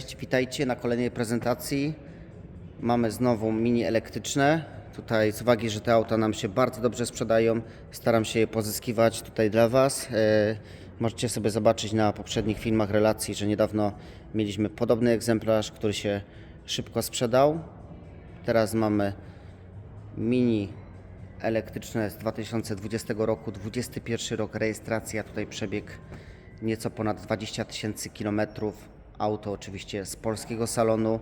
Cześć, witajcie na kolejnej prezentacji. Mamy znowu mini elektryczne. Tutaj z uwagi, że te auta nam się bardzo dobrze sprzedają, staram się je pozyskiwać tutaj dla Was. E, Możecie sobie zobaczyć na poprzednich filmach relacji, że niedawno mieliśmy podobny egzemplarz, który się szybko sprzedał. Teraz mamy mini elektryczne z 2020 roku, 21 rok rejestracja, tutaj przebieg nieco ponad 20 tysięcy kilometrów. Auto oczywiście z polskiego salonu,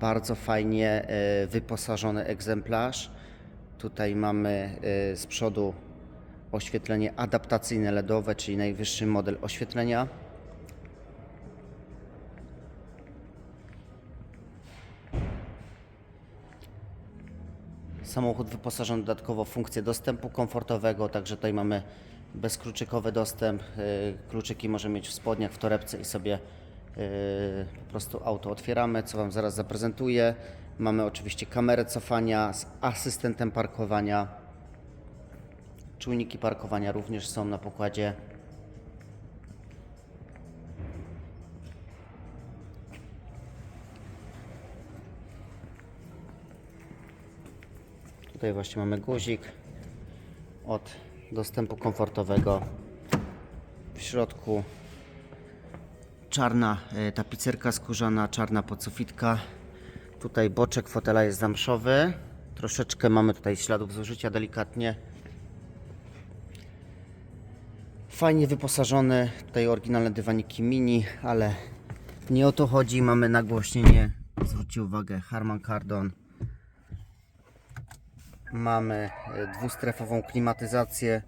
bardzo fajnie e, wyposażony egzemplarz. Tutaj mamy e, z przodu oświetlenie adaptacyjne LEDowe, czyli najwyższy model oświetlenia. Samochód wyposażony dodatkowo w funkcję dostępu komfortowego, także tutaj mamy bezkluczykowy dostęp. Yy, Kluczyki możemy mieć w spodniach, w torebce i sobie po prostu auto otwieramy, co Wam zaraz zaprezentuję. Mamy oczywiście kamerę cofania z asystentem parkowania. Czujniki parkowania również są na pokładzie. Tutaj właśnie mamy guzik od dostępu komfortowego. W środku czarna e, tapicerka skórzana, czarna podsufitka. Tutaj boczek fotela jest zamszowy. Troszeczkę mamy tutaj śladów zużycia delikatnie. Fajnie wyposażony, tutaj oryginalne dywaniki mini, ale nie o to chodzi. Mamy nagłośnienie, zwróćcie uwagę, Harman Kardon. Mamy e, dwustrefową klimatyzację,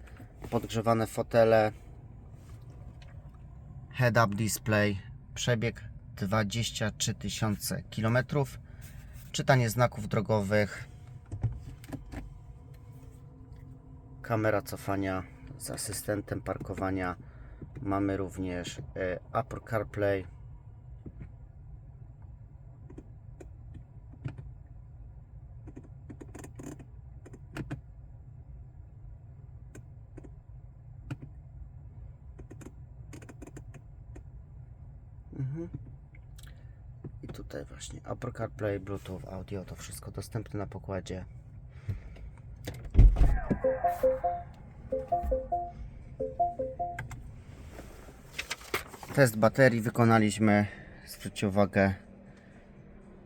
podgrzewane fotele, head-up display, przebieg 23 tysiące kilometrów, czytanie znaków drogowych, kamera cofania z asystentem parkowania, mamy również e, Apple CarPlay, I tutaj właśnie Apple CarPlay, Bluetooth, audio, to wszystko dostępne na pokładzie. Test baterii wykonaliśmy, zwróćcie uwagę,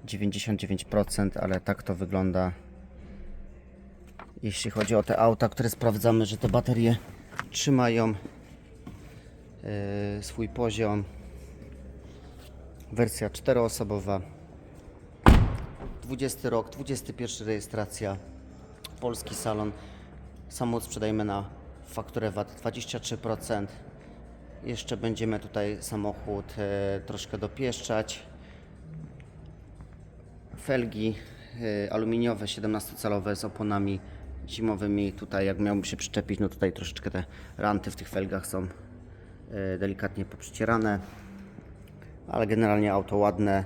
99%, ale tak to wygląda. Jeśli chodzi o te auta, które sprawdzamy, że te baterie trzymają yy, swój poziom, Wersja czteroosobowa. 20 rok, 21 rejestracja. Polski salon. Samochód sprzedajemy na fakturę VAT 23%. Jeszcze będziemy tutaj samochód e, troszkę dopieszczać. Felgi e, aluminiowe 17-calowe z oponami zimowymi. Tutaj jak miałbym się przyczepić, no tutaj troszeczkę te ranty w tych felgach są e, delikatnie poprzycierane ale generalnie auto ładne.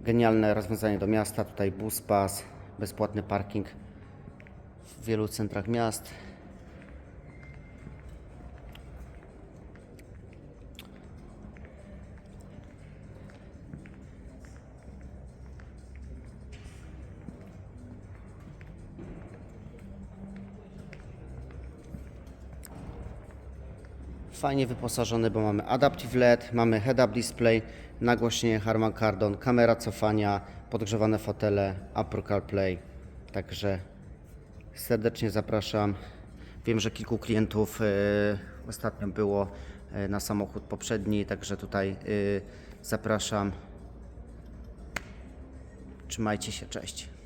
Genialne rozwiązanie do miasta. Tutaj bus, pas, bezpłatny parking w wielu centrach miast. Fajnie wyposażony, bo mamy Adaptive LED, mamy head-up display, nagłośnienie Harman Kardon, kamera cofania, podgrzewane fotele, Apple CarPlay. Także serdecznie zapraszam. Wiem, że kilku klientów y, ostatnio było y, na samochód poprzedni, także tutaj y, zapraszam. Trzymajcie się, cześć.